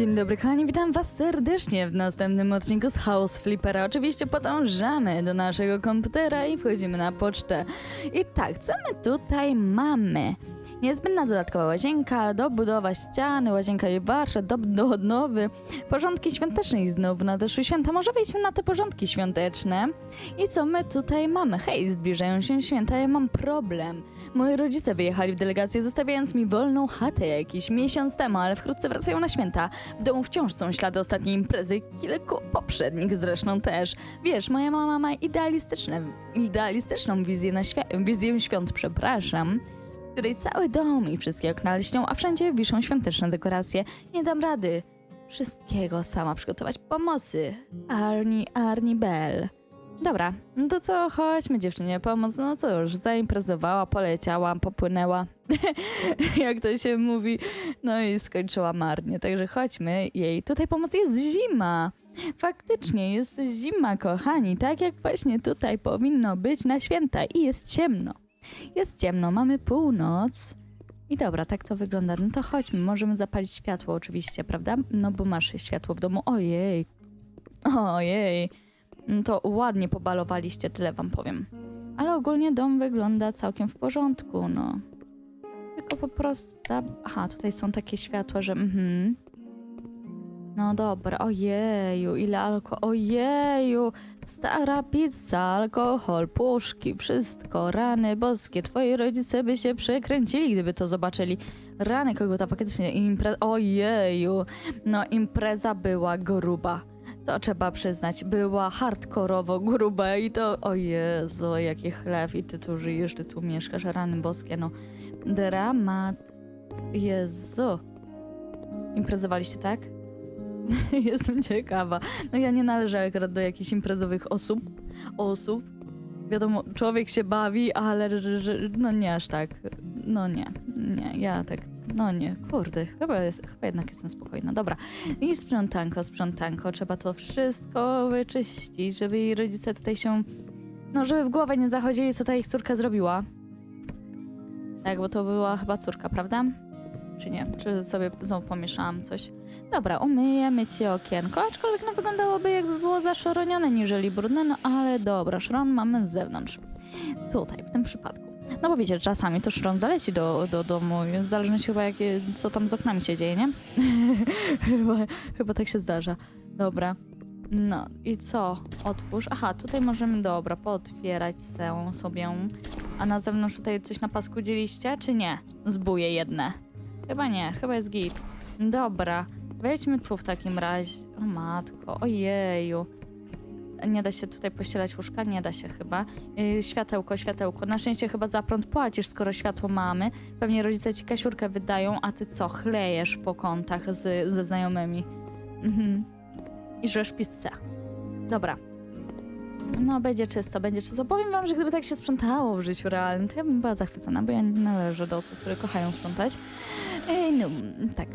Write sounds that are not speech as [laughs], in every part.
Dzień dobry kochani, witam was serdecznie w następnym odcinku z House Flippera. Oczywiście podążamy do naszego komputera i wchodzimy na pocztę. I tak, co my tutaj mamy? Niezbędna dodatkowa łazienka, dobudowa ściany, łazienka i warsztat, do, do odnowy, porządki świąteczne i znowu nadeszły święta. Może wejdźmy na te porządki świąteczne. I co my tutaj mamy? Hej, zbliżają się święta, ja mam problem. Moi rodzice wyjechali w delegację, zostawiając mi wolną chatę jakiś miesiąc temu, ale wkrótce wracają na święta. W domu wciąż są ślady ostatniej imprezy, kilku poprzednich zresztą też. Wiesz, moja mama ma idealistyczne, idealistyczną wizję, na świ- wizję świąt, przepraszam, której cały dom i wszystkie okna lśnią, a wszędzie wiszą świąteczne dekoracje. Nie dam rady wszystkiego sama przygotować. Pomocy. Arni, Arni Bell. Dobra, no to co, chodźmy dziewczynie, pomoc, no już, zaimprezowała, poleciała, popłynęła, [laughs] jak to się mówi, no i skończyła marnie, także chodźmy jej, tutaj pomoc, jest zima, faktycznie jest zima, kochani, tak jak właśnie tutaj powinno być na święta. I jest ciemno, jest ciemno, mamy północ i dobra, tak to wygląda, no to chodźmy, możemy zapalić światło oczywiście, prawda, no bo masz światło w domu, ojej, ojej, no to ładnie pobalowaliście, tyle wam powiem. Ale ogólnie dom wygląda całkiem w porządku, no. Tylko po prostu za... Aha, tutaj są takie światła, że mhm. No dobra, ojeju, ile alkoholu, ojeju, stara pizza, alkohol, puszki, wszystko, rany boskie, twoi rodzice by się przekręcili, gdyby to zobaczyli. Rany kogo ta faktycznie impreza, ojeju, no impreza była gruba. To trzeba przyznać, była hardkorowo gruba i to, o Jezu, jaki chleb i ty tu żyjesz, ty tu mieszkasz, rany boskie, no. Dramat. Jezu. Imprezowaliście, tak? [laughs] Jestem ciekawa. No ja nie należę akurat do jakichś imprezowych osób. Osób. Wiadomo, człowiek się bawi, ale no nie aż tak. No nie, nie, ja tak, no nie, kurde, chyba, jest, chyba jednak jestem spokojna. Dobra, i sprzątanko, sprzątanko, trzeba to wszystko wyczyścić, żeby jej rodzice tutaj się, no żeby w głowę nie zachodzili, co ta ich córka zrobiła. Tak, bo to była chyba córka, prawda? Czy nie? Czy sobie znowu pomieszałam coś? Dobra, umyjemy ci okienko, aczkolwiek no wyglądałoby jakby było zaszoronione niżeli brudne, no ale dobra, szron mamy z zewnątrz. Tutaj, w tym przypadku. No bo wiecie, czasami to szron zaleci do, do domu, w zależności chyba co tam z oknami się dzieje, nie? [laughs] chyba, chyba tak się zdarza. Dobra. No i co? Otwórz. Aha, tutaj możemy, dobra, pootwierać sobie. A na zewnątrz tutaj coś napaskudziliście, czy nie? Zbuje jedne. Chyba nie, chyba jest git. Dobra, wejdźmy tu w takim razie. O matko, ojeju. Nie da się tutaj pościelać łóżka? Nie da się chyba. Yy, światełko, światełko. Na szczęście chyba za prąd płacisz, skoro światło mamy. Pewnie rodzice ci kasiurkę wydają, a ty co? Chlejesz po kątach z, ze znajomymi. Mhm. I żesz pizzę. Dobra. No, będzie czysto, będzie czysto. Powiem wam, że gdyby tak się sprzątało w życiu realnym, to ja bym była zachwycona, bo ja nie należę do osób, które kochają sprzątać. Ej, no, tak.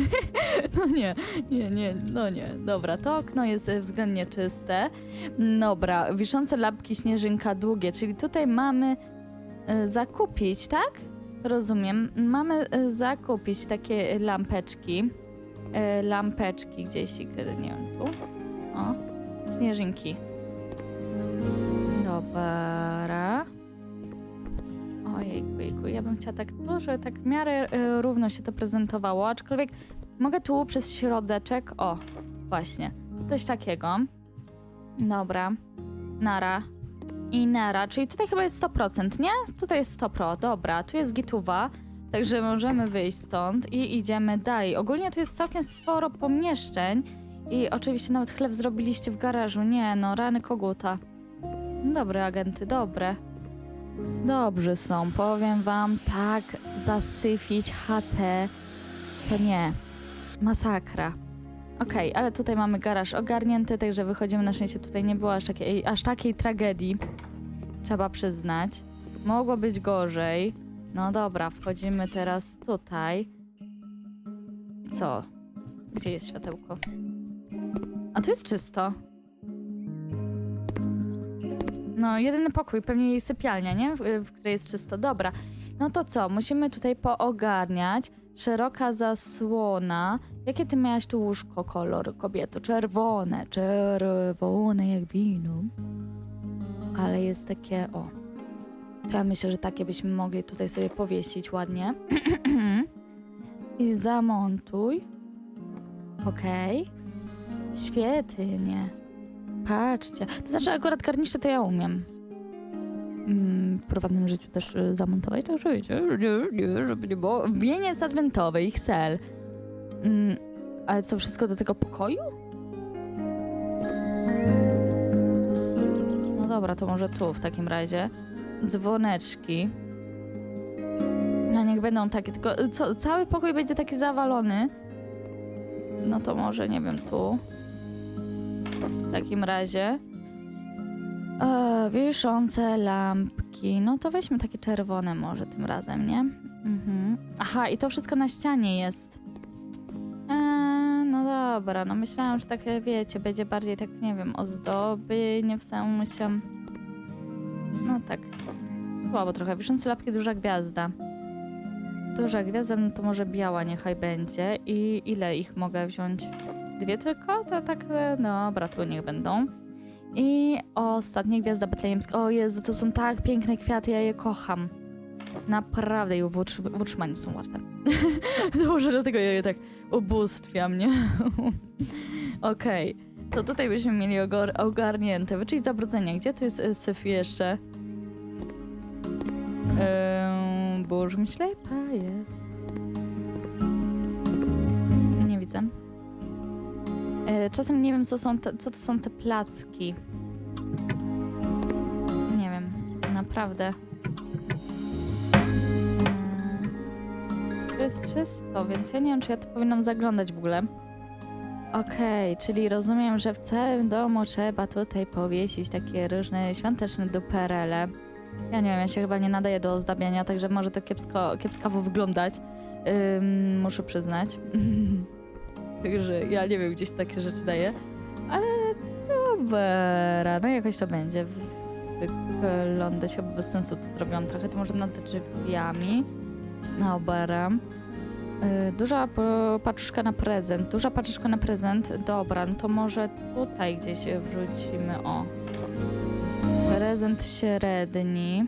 [laughs] no nie, nie, nie, no nie. Dobra, to okno jest e, względnie czyste. Dobra, wiszące lampki śnieżynka długie, czyli tutaj mamy e, zakupić, tak? Rozumiem. Mamy e, zakupić takie lampeczki. Lampeczki gdzieś, nie wiem, tu. O, śnieżynki. Dobra. Ojejku, jejku, ja bym chciała tak żeby tak w miarę e, równo się to prezentowało, aczkolwiek mogę tu przez środeczek, o, właśnie, coś takiego. Dobra, nara i nara, czyli tutaj chyba jest 100%, nie? Tutaj jest 100%, dobra, tu jest gituwa, także możemy wyjść stąd i idziemy dalej. Ogólnie tu jest całkiem sporo pomieszczeń i oczywiście nawet chleb zrobiliście w garażu, nie no, rany koguta. Dobre agenty, dobre. Dobrzy są, powiem wam, tak zasyfić chatę to nie. Masakra. Okej, ale tutaj mamy garaż ogarnięty, także wychodzimy. Na szczęście tutaj nie było aż takiej, aż takiej tragedii. Trzeba przyznać. Mogło być gorzej. No dobra, wchodzimy teraz tutaj. Co? Gdzie jest światełko? A tu jest czysto. No, jedyny pokój, pewnie jej sypialnia, nie? W, w której jest czysto. Dobra. No to co? Musimy tutaj poogarniać. Szeroka zasłona. Jakie ty miałaś tu łóżko kolor, kobieto? Czerwone, czerwone jak wino. Ale jest takie, o. To ja myślę, że takie byśmy mogli tutaj sobie powiesić ładnie. [clears throat] I zamontuj. Okej. Świetnie. Patrzcie. To znaczy akurat garnisze to ja umiem. Mm, w prywatnym życiu też y, zamontować, także wiecie, nie, nie, żeby nie było. Wieniec adwentowy, XL. Mm, ale co, wszystko do tego pokoju? No dobra, to może tu w takim razie. Dzwoneczki. No niech będą takie, tylko y, co, cały pokój będzie taki zawalony. No to może, nie wiem, tu. W takim razie. E, wiszące lampki. No to weźmy takie czerwone może tym razem, nie? Mhm. Aha, i to wszystko na ścianie jest. E, no dobra, no myślałam, że takie, wiecie, będzie bardziej tak, nie wiem, ozdoby, nie w sensie... No tak, słabo trochę. Wiszące lampki, duża gwiazda. Duża gwiazda, no to może biała niechaj będzie. I ile ich mogę wziąć? Dwie tylko? To tak, e, dobra, tu niech będą. I ostatnia gwiazda betlejemska. O Jezu, to są tak piękne kwiaty, ja je kocham. Naprawdę, i w, utr- w utrzymaniu są łatwe. to [laughs] może dlatego ja je tak ubóstwiam, nie? [laughs] Okej, to tutaj byśmy mieli ogarnięte. Wyczyść zabrudzenia. Gdzie tu jest y, syf jeszcze? Eee, Burz ślepa jest. E, Czasem nie wiem, co, są te, co to są te placki. Nie wiem, naprawdę. E, To jest czysto, więc ja nie wiem, czy ja tu powinnam zaglądać w ogóle. Okej, czyli rozumiem, że w całym domu trzeba tutaj powiesić takie różne świąteczne duperele. Ja nie wiem, ja się chyba nie nadaję do ozdabiania, także może to kiepsko, kiepskawo wyglądać. Ym, muszę przyznać. [laughs] [laughs] Także ja nie wiem, gdzieś takie rzeczy daję. Ale dobra, no jakoś to będzie wyglądać chyba bez sensu to zrobiłam trochę. To może nad drzwiami. Dobra. Y, Duża paczuszka na prezent. Duża paczuszka na prezent. Dobra, no to może tutaj gdzieś wrzucimy. O. Prezent średni.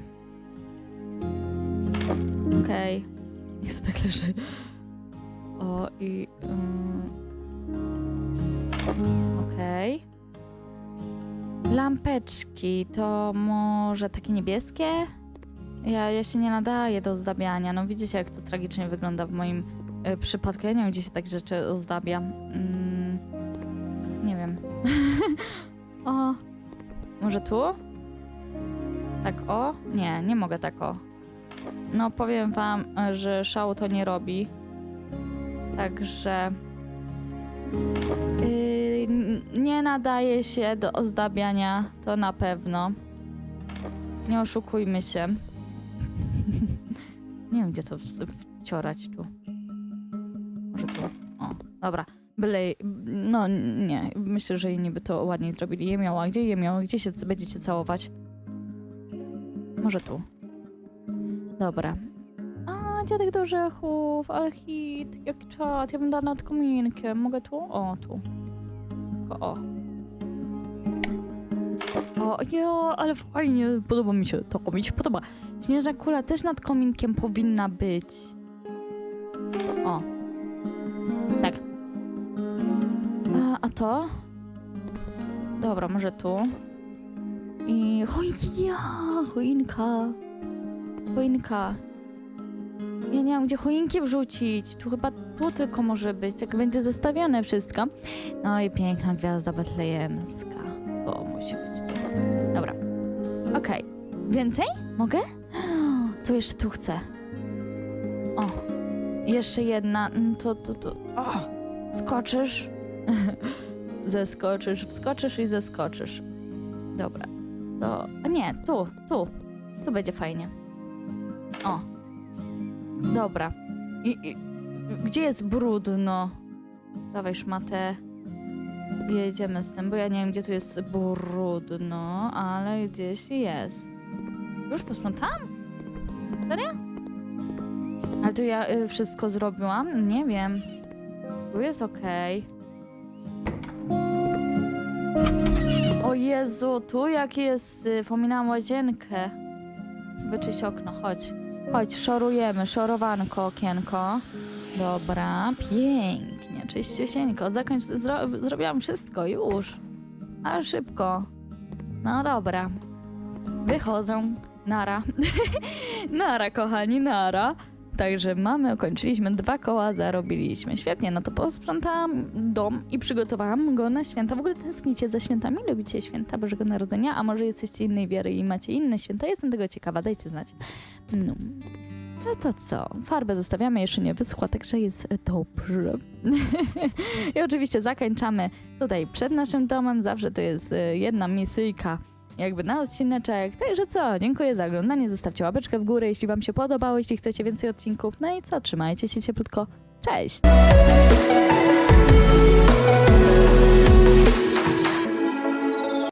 Okej. [laughs] Niech to tak leży. O i... ym, Okej. Lampeczki to może takie niebieskie? Ja, ja się nie nadaję do ozdabiania. No widzicie, jak to tragicznie wygląda w moim y, przypadku. Ja nie wiem, gdzie się tak rzeczy ozdabia. Mm, nie wiem. [laughs] o, może tu? Tak o? Nie, nie mogę tak o. No powiem wam, y, że szału to nie robi. Także yy, nie nadaje się do ozdabiania, to na pewno. Nie oszukujmy się. [laughs] nie wiem, gdzie to wciorać tu. Może tu. O, dobra. Byle, no nie, myślę, że inni by to ładniej zrobili. Je miała, gdzie je miała, gdzie się będziecie całować? Może tu. Dobra. A, dziadek do orzechów, ale hit, jaki czad, ja bym dała nad kominkiem. Mogę tu? O, tu. Tylko o. O, jo, ale fajnie, podoba mi się, to mi się podoba. Śnieżna kula też nad kominkiem powinna być. O. Tak. A, a to? Dobra, może tu. I choinka, choinka. Choinka. Ja nie mam gdzie choinki wrzucić. Tu chyba tu tylko może być. Tak będzie zestawione wszystko. No i piękna gwiazda betlejemska. To musi być tu. Dobra. Okej. Więcej? Mogę? [gasps] To jeszcze tu chcę. O. Jeszcze jedna. Mm, To, to, to. O. Skoczysz? [laughs] zeskoczysz, wskoczysz i zeskoczysz. Dobra. To... A nie, tu, tu. Tu będzie fajnie. O. Dobra. I, i, gdzie jest brudno? Dawaj szmatę. Jedziemy z tym, bo ja nie wiem, gdzie tu jest brudno, ale gdzieś jest. Już posprzątałam? Serio? Ale tu ja y, wszystko zrobiłam? Nie wiem. Tu jest okej. O Jezu, tu jak jest, y, pominałam łazienkę. Wyczyść okno, chodź. Chodź, szorujemy, szorowanko, okienko. Dobra, pięknie, czyściusieńko. Zakończ, zro, zrobiłam wszystko, już. Ale szybko. No dobra. Wychodzą. Nara. [laughs] nara, kochani, nara. Także mamy, ukończyliśmy dwa koła, zarobiliśmy. Świetnie, no to posprzątałam dom i przygotowałam go na święta. W ogóle tęsknicie za świętami? Lubicie święta Bożego Narodzenia? A może jesteście innej wiary i macie inne święta? Jestem tego ciekawa, dajcie znać. No. No to co? Farbę zostawiamy, jeszcze nie wyschła, także jest dobrze. [laughs] I oczywiście zakończamy tutaj przed naszym domem. Zawsze to jest y, jedna misyjka jakby na odcineczek. Także co, dziękuję za oglądanie, zostawcie łapeczkę w górę, jeśli Wam się podobało, jeśli chcecie więcej odcinków. No i co, trzymajcie się cieplutko. Cześć!